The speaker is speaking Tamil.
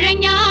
பழஞா